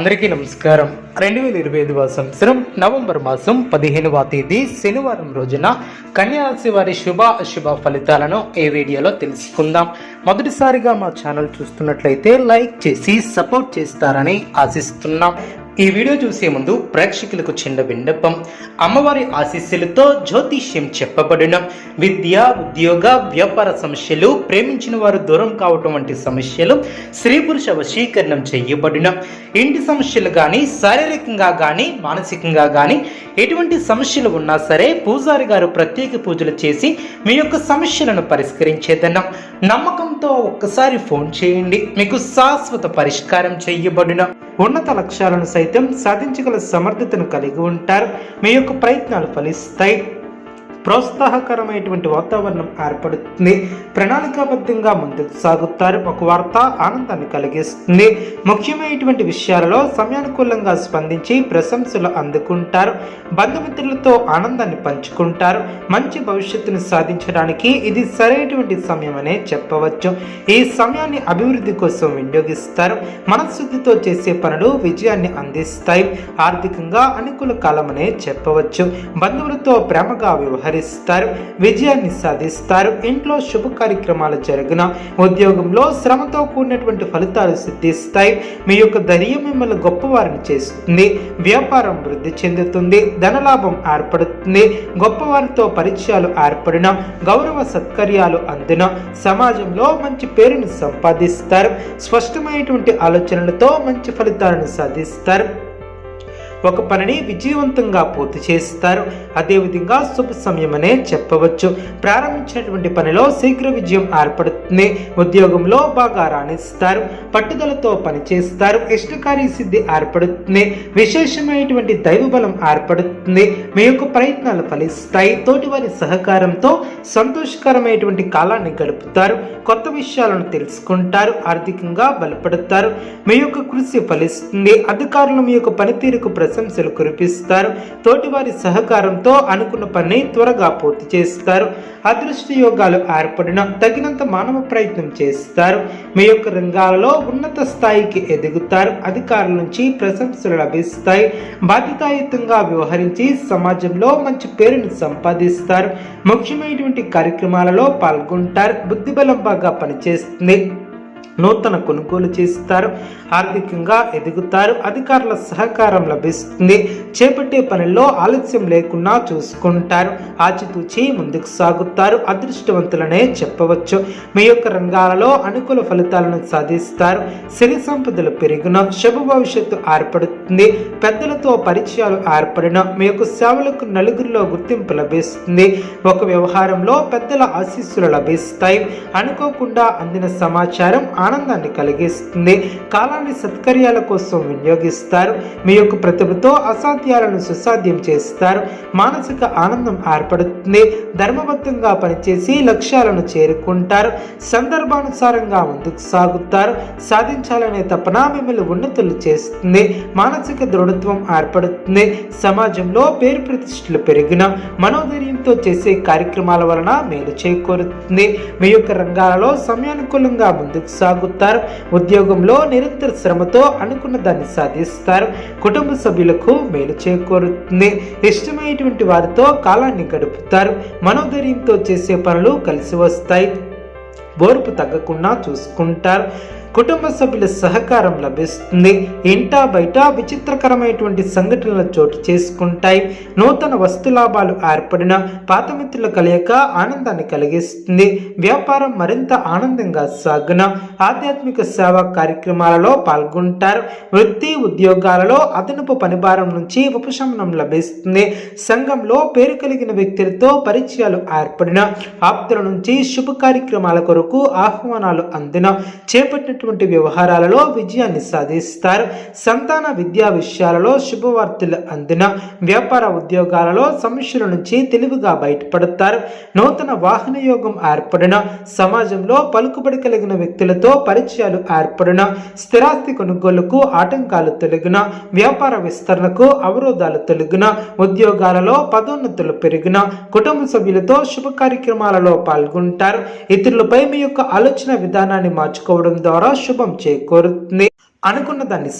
అందరికీ నమస్కారం. రెండు వేల ఇరవై ఐదవ సంవత్సరం నవంబర్ మాసం పదిహేనవ తేదీ శనివారం రోజున కన్యారాశి వారి శుభ అశుభ ఫలితాలను ఈ వీడియోలో తెలుసుకుందాం. మొదటిసారిగా మా ఛానల్ చూస్తున్నట్లయితే లైక్ చేసి సపోర్ట్ చేస్తారని ఆశిస్తున్నాం. ఈ వీడియో చూసే ముందు ప్రేక్షకులకు చిన్న విన్నపం. అమ్మవారి ఆశీస్సులతో జ్యోతిష్యం చెప్పబడిన విద్య ఉద్యోగ వ్యాపార సమస్యలు ప్రేమించిన వారు దూరం కావటం వంటి సమస్యలు స్త్రీ పురుష వశీకరణం చేయబడిన ఇంటి సమస్యలు కానీ శారీరకంగా కానీ మానసికంగా కానీ ఎటువంటి సమస్యలు ఉన్నా సరే పూజారి గారు ప్రత్యేక పూజలు చేసి మీ యొక్క సమస్యలను పరిష్కరించేదన్నాం నమ్మకంతో ఒక్కసారి ఫోన్ చేయండి. మీకు శాశ్వత పరిష్కారం చేయబడిన ఉన్నత లక్ష్యాలను సైతం సాధించగల సమర్థతను కలిగి ఉంటారు. మీ యొక్క ప్రయత్నాలు ఫలిస్తాయి. ప్రోత్సాహకరమైనటువంటి వాతావరణం ఏర్పడుతుంది. ప్రణాళికాబద్ధంగా ముందుకు సాగుతారు. ఒక వార్త ఆనందాన్ని కలిగిస్తుంది. ముఖ్యమైనటువంటి విషయాలలో సమయానుకూలంగా స్పందించి ప్రశంసలు అందుకుంటారు. బంధుమిత్రులతో ఆనందాన్ని పంచుకుంటారు. మంచి భవిష్యత్తును సాధించడానికి ఇది సరైనటువంటి సమయం అనే చెప్పవచ్చు. ఈ సమయాన్ని అభివృద్ధి కోసం వినియోగిస్తారు. మనశుద్ధితో చేసే పనులు విజయాన్ని అందిస్తాయి. ఆర్థికంగా అనుకూల కాలమనే చెప్పవచ్చు. బంధువులతో ప్రేమగా సహకరిస్తారు విజయాన్ని సాధిస్తారు. ఇంట్లో శుభ కార్యక్రమాలు జరిగిన ఉద్యోగంలో శ్రమతో కూడినటువంటి ఫలితాలు సిద్ధిస్తాయి. మీ యొక్క ధైర్యం మిమ్మల్ని గొప్పవారిని చేస్తుంది. వ్యాపారం వృద్ధి చెందుతుంది. ధనలాభం ఏర్పడుతుంది. గొప్పవారితో పరిచయాలు ఏర్పడిన గౌరవ సత్కర్యాలు అందిన సమాజంలో మంచి పేరును సంపాదిస్తారు. స్పష్టమైనటువంటి ఆలోచనలతో మంచి ఫలితాలను సాధిస్తారు. ఒక పనిని విజయవంతంగా పూర్తి చేస్తారు. అదేవిధంగా శుభ సమయమనే చెప్పవచ్చు. ప్రారంభించినటువంటి పనిలో శీఘ్ర విజయం ఏర్పడుతుంది. ఉద్యోగంలో బాగా రాణిస్తారు. పట్టుదలతో పనిచేస్తారు. ఇష్టకారి సిద్ధి ఏర్పడుతుంది. విశేషమైనటువంటి దైవ బలం ఏర్పడుతుంది. మీ యొక్క ప్రయత్నాలు ఫలిస్తాయి. తోటివారి సహకారంతో సంతోషకరమైనటువంటి కాలాన్ని గడుపుతారు. కొత్త విషయాలను తెలుసుకుంటారు. ఆర్థికంగా బలపడతారు. మీ యొక్క కృషి ఫలిస్తుంది. అధికారులు మీ యొక్క పనితీరుకు ప్రశంసలు కురిపిస్తారు. తోటివారి సహకారంతో అనుకున్న పని త్వరగా పూర్తి చేస్తారు. అదృష్ట యోగాలు ఏర్పడిన తగినంత మానవ ప్రయత్నం చేస్తారు. మీ యొక్క రంగాలలో ఉన్నత స్థాయికి ఎదుగుతారు. అధికారుల నుంచి ప్రశంసలు లభిస్తాయి. బాధ్యతాయుతంగా వ్యవహరించి సమాజంలో మంచి పేరును సంపాదిస్తారు. ముఖ్యమైనటువంటి కార్యక్రమాలలో పాల్గొంటారు. బుద్ధిబలం బాగా పనిచేస్తుంది. నూతన కొనుగోలు చేస్తారు ఆర్థికంగా ఎదుగుతారు అధికారుల సహకారం లభిస్తుంది చేపట్టే పనిలో ఆలస్యం లేకుండా చూసుకుంటారు ఆచితూచి ముందుకు సాగుతారు అదృష్టవంతులనే చెప్పవచ్చు. మీ యొక్క రంగాలలో అనుకూల ఫలితాలను సాధిస్తారు సిరి సంపదలు పెరిగిన శుభ భవిష్యత్తు ఏర్పడుతుంది పెద్దలతో పరిచయాలు ఏర్పడిన మీ యొక్క సేవలకు నలుగురిలో గుర్తింపు లభిస్తుంది. ఒక వ్యవహారంలో పెద్దల ఆశీస్సులు లభిస్తాయి. అనుకోకుండా అందిన సమాచారం ఆనందాన్ని కలిగిస్తుంది. కాలాన్ని సత్కర్యాల కోసం వినియోగిస్తారు. మీ యొక్క ప్రతిభతో అసాధ్యాలను సుసాధ్యం చేస్తారు. మానసిక ఆనందం ఏర్పడుతుంది. ధర్మబద్ధంగా పనిచేసి లక్ష్యాలను చేరుకుంటారు. సందర్భానుసారంగా ముందుకు సాగుతారు. సాధించాలనే తపన మిమ్మల్ని ఉన్నతులు చేస్తుంది. మానసిక దృఢత్వం ఏర్పడుతుంది. సమాజంలో పేరు ప్రతిష్టలు పెరిగిన మనోధైర్యంతో చేసే కార్యక్రమాల వలన మేలు చేకూరుతుంది. మీ యొక్క రంగాలలో సమయానుకూలంగా ముందుకు సాగు సాగుతారు ఉద్యోగంలో నిరంతర శ్రమతో అనుకున్న దాన్ని సాధిస్తారు. కుటుంబ సభ్యులకు మేలు చేకూరుతుంది. ఇష్టమైనటువంటి వారితో కాలాన్ని గడుపుతారు. మనోధైర్యంతో చేసే పనులు కలిసి వస్తాయి. ఓర్పు తగ్గకుండా చూసుకుంటారు. కుటుంబ సభ్యుల సహకారం లభిస్తుంది. ఇంటా బయట విచిత్రకరమైనటువంటి సంఘటనలు చోటు చేసుకుంటాయి. నూతన వస్తు లాభాలు ఏర్పడిన పాత మిత్రుల కలయిక ఆనందాన్ని కలిగిస్తుంది. వ్యాపారం మరింత ఆనందంగా సాగున ఆధ్యాత్మిక సేవా కార్యక్రమాలలో పాల్గొంటారు. వృత్తి ఉద్యోగాలలో అదనపు పనిభారం నుంచి ఉపశమనం లభిస్తుంది. సంఘంలో పేరు కలిగిన వ్యక్తులతో పరిచయాలు ఏర్పడిన ఆప్తుల నుంచి శుభ కార్యక్రమాల కొరకు ఆహ్వానాలు అందిన చేపట్టిన చేసినటువంటి వ్యవహారాలలో విజయాన్ని సాధిస్తారు. సంతాన విద్యా విషయాలలో శుభవార్తలు అందిన వ్యాపార ఉద్యోగాలలో సమస్యల నుంచి తెలివిగా బయటపడతారు. నూతన వాహన యోగం ఏర్పడిన సమాజంలో పలుకుబడి కలిగిన వ్యక్తులతో పరిచయాలు ఏర్పడిన స్థిరాస్తి కొనుగోలుకు ఆటంకాలు తొలగిన వ్యాపార విస్తరణకు అవరోధాలు తొలగిన ఉద్యోగాలలో పదోన్నతులు పెరిగిన కుటుంబ సభ్యులతో శుభ కార్యక్రమాలలో పాల్గొంటారు. ఇతరులపై మీ యొక్క ఆలోచన విధానాన్ని మార్చుకోవడం ద్వారా శుభం చేకూరుతుంది. అనుకున్న దాన్ని